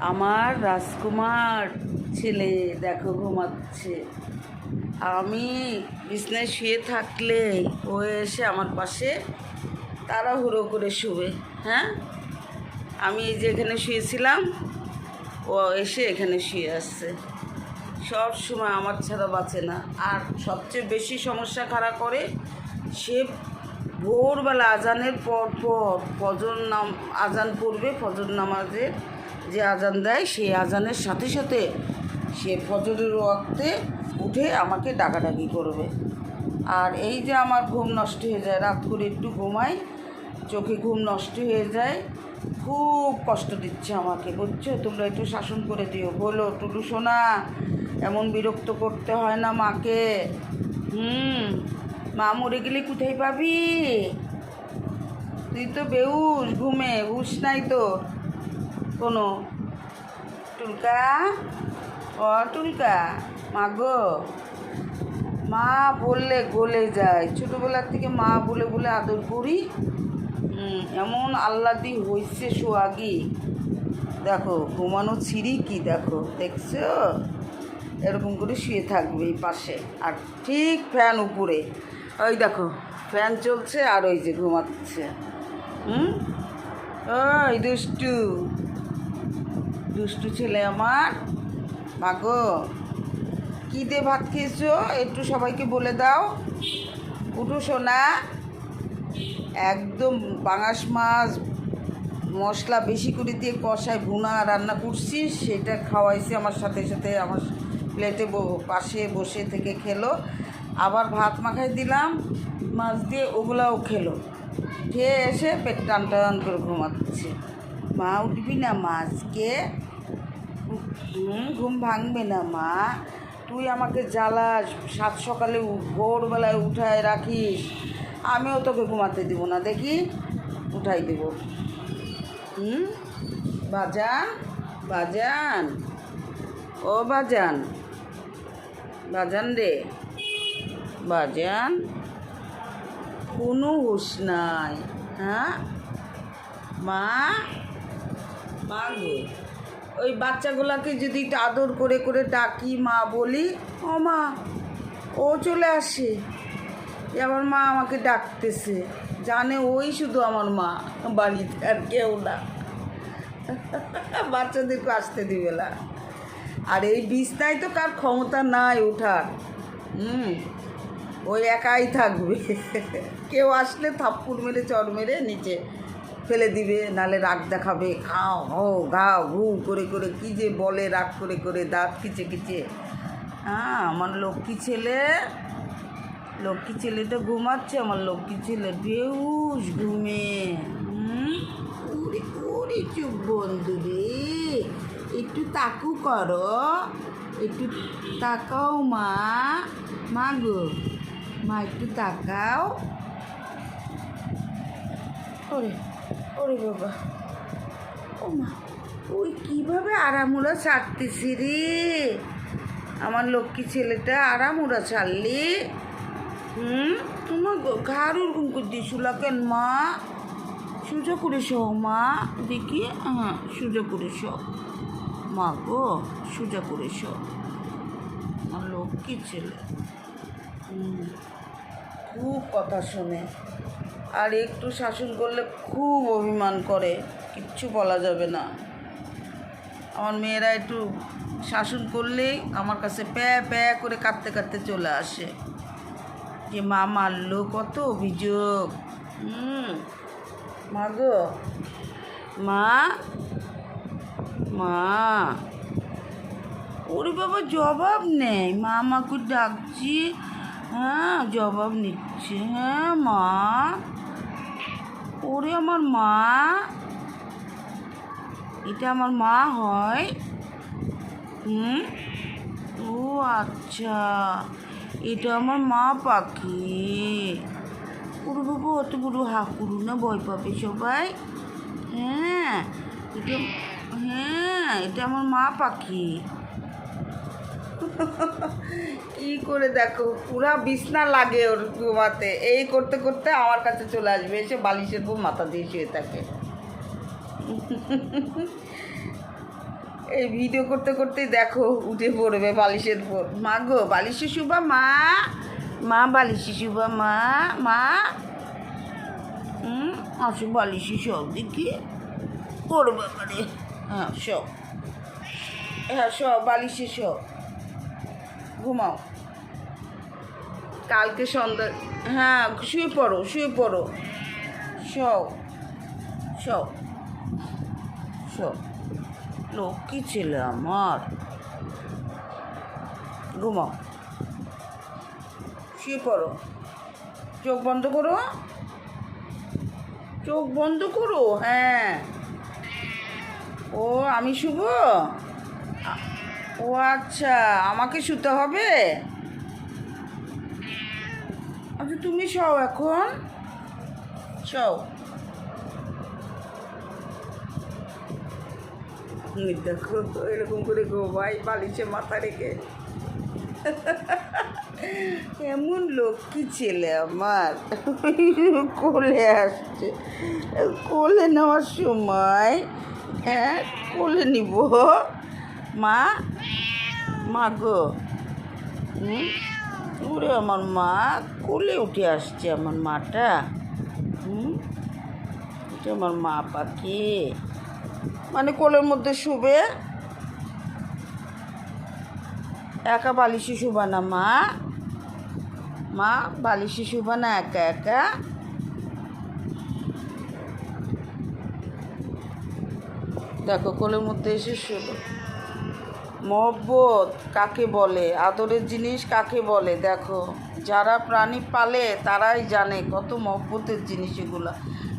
আমার রাজকুমার ছেলে, দেখো ঘুমাচ্ছে। আমি বিছনায় শুয়ে থাকলে ও এসে আমার পাশে তাড়াহুড়ো করে শুবে হ্যাঁ? আমি এই যে এখানে শুয়েছিলাম, ও এসে এখানে শুয়ে আসছে। সব সময় আমার ছাড়া বাঁচে না। আর সবচেয়ে বেশি সমস্যা খাড়া করে? সে ভোরবেলা আজানের পর পর ফজর নাম আজান পড়বে, ফজর নামাজের যে আজান দেয়, সেই আজানের সাথে সাথে সে ফজরের ওয়াক্তে উঠে আমাকে ডাকাডাকি করবে। আর এই যে আমার ঘুম নষ্ট হয়ে যায়, রাত করে একটু ঘুমাই, চোখে ঘুম নষ্ট হয়ে যায়, খুব কষ্ট দিচ্ছে আমাকে, বুঝছ? তোমরা একটু শাসন করে দিও। বলো টুটু সোনা, এমন বিরক্ত করতে হয় না মাকে। হুম, মা মরে গেলে কোথায় পাবি? তুই তো বেউস, ঘুমে, হুশ নাই তোর। কোনো। টুলকা? ও, টুলকা। মা গো। মা বললে গলে যায়। ছোটোবেলার থেকে মা বলে বলে আদর করি। এমন আল্লাদি হয়েছে সোয়াগি দেখো, ঘুমানো ছিঁড়ি কি দেখো, দেখছ? এরকম করে শুয়ে থাকবে এই পাশে। আর ঠিক ফ্যান উপরে। ওই দেখো, ফ্যান চলছে আর ওই যে ঘুমাচ্ছে। হুম? ওই দুষ্টু। দুষ্টু ছেলে আমার। মাগো, কী দিয়ে ভাত খেয়েছো? একটু সবাইকে বলে দাও। উঠো, সোনা। একদম বাঙাশ মাছ, মশলা বেশি করে দিয়ে কষায় ভুনা রান্না করছি, সেটা খাওয়াইছি আমার সাথে সাথে আমার প্লেটে পাশে বসে থেকে খেলো। আবার ভাত মাখাই দিলাম, মাছ দিয়ে ওগুলাও খেলো। খেয়ে এসে পেট টান টান করে ঘুমাচ্ছে। মা উঠবি না মাছকে? হুম, ঘুম ভাঙবে না মা। তুই আমাকে জ্বালাস, সাত সকালে ভোরবেলায় উঠায় রাখিস। আমিও তোকে ঘুমাতে দেবো না, দেখি? উঠাই দেব। হুম? বাজান? বাজান? ও বাজান। বাজান রে। বাজান? কোনো হুশ নাই হ্যাঁ? মা? মা ওই বাচ্চাগুলোকে যদি আদর করে করে ডাকি, মা বলি, ও মা, ও চলে আসে। যে আমার মা আমাকে ডাকতেছে। জানে ওই শুধু আমার মা, বাড়িতে আর কেউ না। বাচ্চাদেরকে আসতে দিবে না। আর এই বিছনায় তো কার ক্ষমতা নাই ওঠার। হুম, ওই একাই থাকবে। কেউ আসলে থাপ্পুর মেরে চর মেরে নিচে ফেলে দিবে, নালে রাগ দেখাবে। খাও হো ঘাও ঘু, করে করে, কী যে বলে, রাগ করে করে, দাঁত কিচে কিচে। হ্যাঁ আমার লক্ষ্মী ছেলে, লক্ষ্মী ছেলেটা ঘুমাচ্ছে, আমার লক্ষ্মী ছেলে বেউস ঘুমে। উড়ি চুপ বন্ধু রে, একটু তাকু করো, একটু তাকাও মা। মা গো, মা একটু তাকাও। ওরে। ওরে বাবা। ও মা ওই কীভাবে আরামুরা ছাড়তেছি রে? আমার লক্ষ্মী ছেলেটা আরামুরা ছাড়লি? হুম? তোমার ঘাড় ওরকম করে দিয়েছিল কেন মা। সোজা করে শো মা। দেখি হ্যাঁ সোজা করে শো মা গো সোজা করে শো আমার লক্ষ্মী ছেলে। হুম, খুব কথা শোনে। আর একটু শাসন করলে খুব অভিমান করে, কিচ্ছু বলা যাবে না। আমার মেয়েরা একটু শাসন করলেই আমার কাছে প্যা প্যা করে কাঁদতে কাঁদতে চলে আসে। যে মা মারলো, কত অভিযোগ। হুম, মা গো, মা মা, ওরে বাবা, জবাব নেই। মা আমাকে ডাকছি হ্যাঁ জবাব নিচ্ছে হ্যাঁ মা। ওরে আমার মা। এটা আমার মা হয়। হুম? ও আচ্ছা। এটা আমার মা পাখি। ওরে বাবু অত বড় হা করু না, ভয় পাবে সবাই। হ্যাঁ এটা হ্যাঁ এটা আমার মা পাখি। কি করে দেখো, পুরা বিছনা লাগে ওর ঘুমাতে। এই করতে করতে আমার কাছে চলে আসবে, এসে বালিশের উপর মাথা দিয়ে শুয়ে থাকে। এই ভিডিও করতে করতেই দেখো, উঠে পড়বে বালিশের উপর। মা গো, বালিশে শুবা মা? মা, বালিশে শুবা মা? মা? আসো বালিশে সব দেখি। ওর ব্যাপারে হ্যাঁ সব হ্যাঁ সব বালিশে সব ঘুমাও। কালকে সন্ধ্যা হ্যাঁ শুয়ে পড়ো শুয়ে পড়ো। সব সব সব লক্ষ্মী ছেলে আমার। ঘুমাও। শুয়ে পড়ো। চোখ বন্ধ করো? চোখ বন্ধ করো? হ্যাঁ। ও, আমি শুভ ও আচ্ছা আমাকে শুতে হবে? আচ্ছা তুমি শও এখন। এই দেখো, এরকম করে ঘুমাই বালিশে মাথা রেখে। এমন লক্ষ্মী ছেলে আমার। কোলে আসছে। কোলে নেওয়ার সময় হ্যাঁ কোলে নিব। মা মা গো। ওরে আমার মা, কোলে উঠে আসছে আমার মাটা। হুম? এটা আমার মা পাখি। মানে কোলের মধ্যে শুবে? একা বালিশে শুবা না মা। মা, বালিশে শুবা না একা একা। দেখো, কোলের মধ্যে এসে শুলো মহব্বত কাকে বলে? আদরের জিনিস কাকে বলে? দেখো, যারা প্রাণী পালে তারাই জানে কত মহব্বতের জিনিস এগুলো।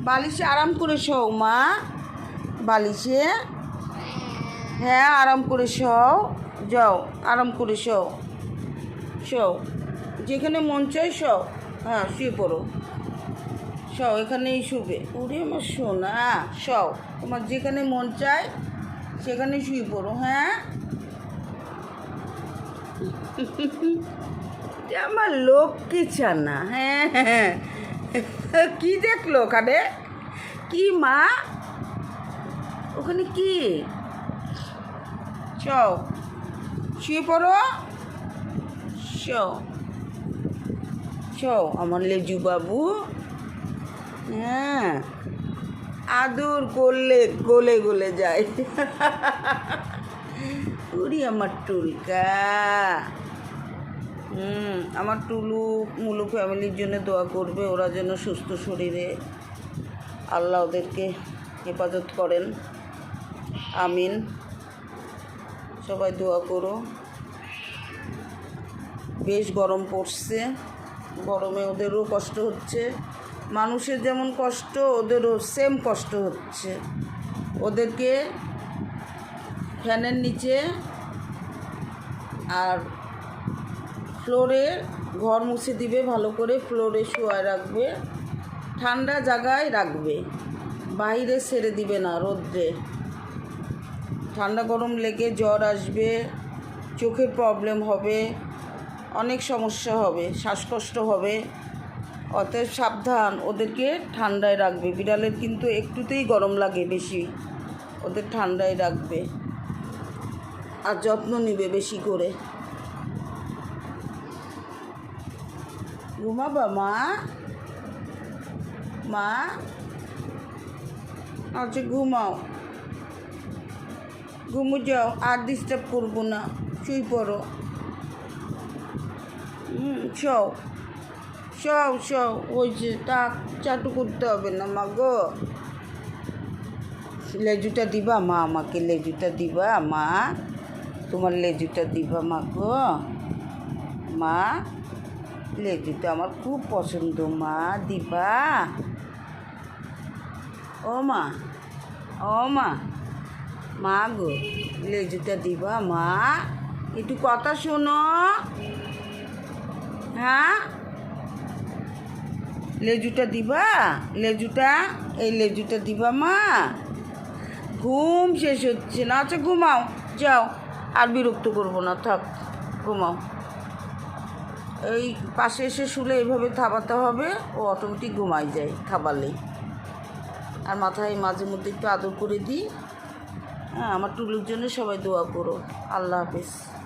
বালিশে আরাম করে শও, মা। বালিশে? হ্যাঁ আরাম করে শও। যাও, আরাম করে শও। শও। যেখানে মন চাই শও। হ্যাঁ শুয়ে পড়ো। শও, এখানেই শুবে। ওরে আমার সোনা শও। তোমার যেখানে মন চায় সেখানে শুয়ে পড়ো হ্যাঁ? আমার লক্ষ্মী ছানা হ্যাঁ হ্যাঁ। কি দেখল ওখানে? কি মা? ওখানে কি? চও। শুয়ে পড়ো। শো শো আমার লেজু বাবু। হ্যাঁ। আদর করলে গলে গলে যায়। উড়ি আমার টুলকা। হুম, আমার টুলু মুলু ফ্যামিলির জন্য দোয়া করবে, ওরা যেন সুস্থ শরীরে আল্লাহ ওদেরকে হেফাজত করেন। আমিন। সবাই দোয়া করো। বেশ গরম পড়ছে, গরমে ওদেরও কষ্ট হচ্ছে। মানুষের যেমন কষ্ট, ওদেরও সেম কষ্ট হচ্ছে। ওদেরকে ফ্যানের নিচে আর ফ্লোরে ঘর মুছে দিবে, ভালো করে ফ্লোরে শোয়ায় রাখবে। ঠান্ডা জায়গায় রাখবে। বাইরে ছেড়ে দিবে না, রোদ্রে। ঠান্ডা গরম লেগে জ্বর আসবে চোখের প্রবলেম হবে, অনেক সমস্যা হবে, শ্বাসকষ্ট হবে। অতএব সাবধান, ওদেরকে ঠান্ডায় রাখবে। বিড়ালের কিন্তু একটুতেই গরম লাগে বেশি, ওদের ঠান্ডায় রাখবে। আর যত্ন নিবে বেশি করে। ঘুমাবা মা? মা? আচ্ছা ঘুমাও। ঘুমু যাও, আর ডিস্টার্ব করব না। শুই পড়ো। হুম, শও। শও শও, ওই যে তা চাটু করতে হবে না মা গো। লেজুটা দিবা মা, আমাকে লেজুটা দিবা মা। তোমার লেজুটা দিবা মা গো। মা, লেজুটা আমার খুব পছন্দ মা, দিবা? ও মা ও মা মা গো, লেজুটা দিবা মা? একটু কথা শোনো। হ্যাঁ? লেজুটা দিবা? লেজুটা, এই লেজুটা দিবা মা? ঘুম শেষ হচ্ছে না আচ্ছা ঘুমাও, যাও। আর বিরক্ত করব না, থাক, ঘুমাও। এই পাশে এসে শুলে এভাবে থাবাতে হবে, ও অটোমেটিক ঘুমাই যায় খাবারলেই। আর মাথায় মাঝে মধ্যে একটু আদর করে দিই। হ্যাঁ আমার টুলুর জন্য সবাই দোয়া করো। আল্লাহ হাফিজ।